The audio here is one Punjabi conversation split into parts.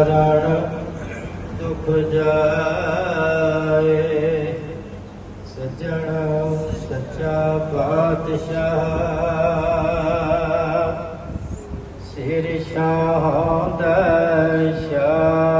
ਚਰਨ ਦੁਖ ਜਾਏ। ਸਜਣ ਸੱਚਾ ਪਾਤਸ਼ਾਹ। ਸਿਰ ਸ਼ਾਹ ਦਾ ਸ਼ਾਹ।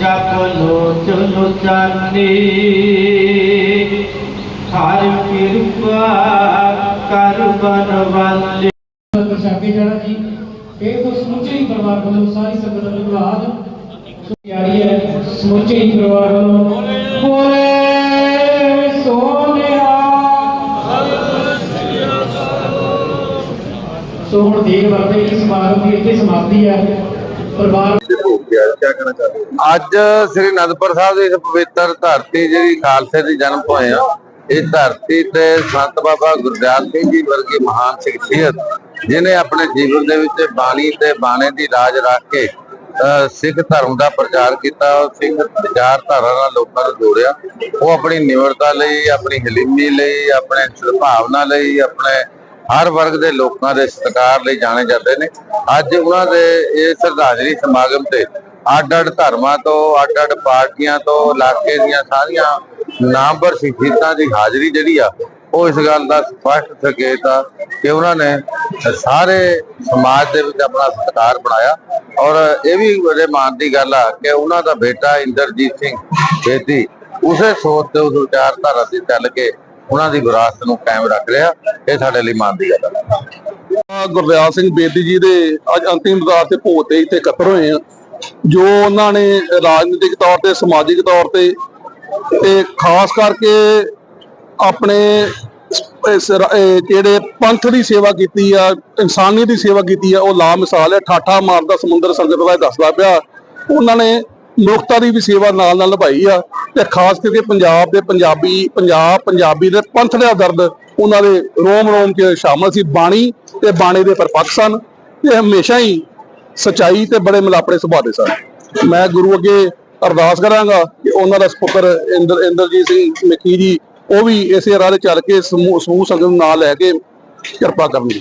जगलो चलो चले हर कृपा कर बनवाले प्रशादी जाना जी ये तो समूचे ही परिवार वालों सारी संगठन वालों आज तैयारी है समूचे ही परिवार वालों ਸੋ ਹੁਣ ਦੇਖ ਵਰਤੇ ਇਸ ਸਮਾਗਮ ਦੀ ਇੱਥੇ ਸਮਾਪਤੀ ਹੈ। ਪਰਿਵਾਰ ਅੱਜ ਸ੍ਰੀ ਅਨੰਦਪੁਰ ਸਾਹਿਬ ਦੀ ਇਸ ਪਵਿੱਤਰ ਧਰਤੀ ਜਿਹੜੀ ਖਾਲਸੇ ਦੀ ਜਨਮ ਹੋਏ ਆ ਇਸ ਧਰਤੀ ਤੇ ਸੰਤ ਬਾਬਾ ਗੁਰਦਿਆਲ ਸਿੰਘ ਜੀ ਵਰਗੀ ਮਹਾਨ ਸ਼ਖਸੀਅਤ ਜਿਨੇ ਆਪਣੇ ਜੀਵਨ ਦੇ ਵਿੱਚ ਬਾਣੀ ਤੇ ਬਾਣੇ ਦੀ ਰਾਜ ਰੱਖ ਕੇ ਸਿੱਖ ਧਰਮ ਦਾ ਪ੍ਰਚਾਰ ਕੀਤਾ ਸਿੱਖ ਵਿਚਾਰਧਾਰਾ ਨਾਲ ਲੋਕਾਂ ਨੂੰ ਜੋੜਿਆ। ਉਹ ਆਪਣੀ ਨਿਮਰਤਾ ਲਈ ਆਪਣੀ ਹਲੀਮੀ ਲਈ ਆਪਣੇ ਸੁਭਾਵਨਾ ਲਈ ਆਪਣੇ ਹਰ ਵਰਗ ਦੇ ਲੋਕਾਂ ਦੇ ਸਤਿਕਾਰ ਲਈ ਜਾਣੇ ਜਾਂਦੇ ਨੇ। ਅੱਜ ਉਹਨਾਂ ਦੇ ਇਹ ਸ਼ਰਧਾਂਜਲੀ ਸਮਾਗਮ ਤੇ ਅੱਡ-ਅੱਡ ਧਰਮਾਂ ਤੋਂ, ਅੱਡ-ਅੱਡ ਪਾਰਟੀਆਂ ਤੋਂ, ਇਲਾਕੇ ਦੀਆਂ ਸਾਰੀਆਂ ਨਾਮਵਰ ਸ਼ਖਸੀਅਤਾਂ ਦੀ ਹਾਜ਼ਰੀ ਜਿਹੜੀ ਆ, ਉਹ ਇਸ ਗੱਲ ਦਾ ਸਪਸ਼ਟ ਸੰਕੇਤ ਆ ਕਿ ਉਹਨਾਂ ਨੇ ਸਾਰੇ ਸਮਾਜ ਦੇ ਵਿੱਚ ਆਪਣਾ ਸਤਿਕਾਰ ਬਣਾਇਆ। ਔਰ ਇਹ ਵੀ ਬੜੇ ਮਾਣ ਦੀ ਗੱਲ ਆ ਕਿ ਉਹਨਾਂ ਦਾ ਬੇਟਾ ਇੰਦਰਜੀਤ ਸਿੰਘ ਬੇਦੀ, ਉਸੇ ਸੋਚ ਤੇ, ਉਸ ਵਿਚਾਰਧਾਰਾ ਤੇ ਚੱਲ ਕੇ ਉਹਨਾਂ ਦੀ ਵਿਰਾਸਤ ਨੂੰ ਕਾਇਮ ਰੱਖ ਰਿਹਾ, ਇਹ ਸਾਡੇ ਲਈ ਮਾਣ ਦੀ ਗੱਲ ਹੈ ਗੁਰਦਿਆਲ ਸਿੰਘ ਬੇਦੀ ਜੀ ਦੇ ਅੱਜ ਅੰਤਿਮ ਦਾਰ ਤੇ ਭੋਗ ਤੇ ਇੱਥੇ ਇਕੱਤਰ ਹੋਏ ਆ। ਜੋ ਉਹਨਾਂ ਨੇ ਰਾਜਨੀਤਿਕ ਤੌਰ ਤੇ, ਸਮਾਜਿਕ ਤੌਰ ਤੇ ਤੇ ਖਾਸ ਕਰਕੇ ਆਪਣੇ ਜਿਹੜੇ ਪੰਥ ਦੀ ਸੇਵਾ ਕੀਤੀ ਆ ਇਨਸਾਨੀਅਤ ਦੀ ਸੇਵਾ ਕੀਤੀ ਆ, ਉਹ ਲਾ ਮਿਸਾਲ ਹੈ। ਠਾਠਾ ਮਾਰਦਾ ਸਮੁੰਦਰ ਸੰਗਤ ਦਾ ਦੱਸਦਾ ਪਿਆ। ਉਹਨਾਂ ਨੇ ਮਨੁੱਖਤਾ ਦੀ ਵੀ ਸੇਵਾ ਨਾਲ ਨਾਲ ਨਿਭਾਈ ਆ। ਤੇ ਖਾਸ ਕਰਕੇ ਪੰਜਾਬ ਦੇ ਪੰਜਾਬੀ, ਪੰਜਾਬ, ਪੰਜਾਬੀ ਦੇ ਪੰਥ ਦਾ ਦਰਦ ਉਹਨਾਂ ਦੇ ਰੋਮ ਰੋਮ 'ਚ ਸ਼ਾਮਲ ਸੀ। ਬਾਣੀ ਤੇ ਬਾਣੇ ਦੇ ਪਰਪੱਕ ਸਨ। ਤੇ ਹਮੇਸ਼ਾ ਹੀ ਸਚਾਈ ਤੇ ਬੜੇ ਮਿਲਾਪੜੇ ਸੁਭਾਅ ਦੇ ਸਨ। ਮੈਂ ਗੁਰੂ ਅੱਗੇ ਅਰਦਾਸ ਕਰਾਂਗਾ ਕਿ ਉਹਨਾਂ ਦਾ ਸਪੁੱਤਰ ਇੰਦਰ, ਇੰਦਰਜੀਤ ਸਿੰਘ ਮਿੱਕੀ ਜੀ, ਉਹ ਵੀ ਇਸੇ ਰਾਹ ਤੇ ਚੱਲ ਕੇ ਸਮੂਹ ਸਮੂਹ ਸੰਗਤ ਨੂੰ ਨਾਲ ਲੈ ਕੇ ਕਿਰਪਾ ਕਰਨਗੇ।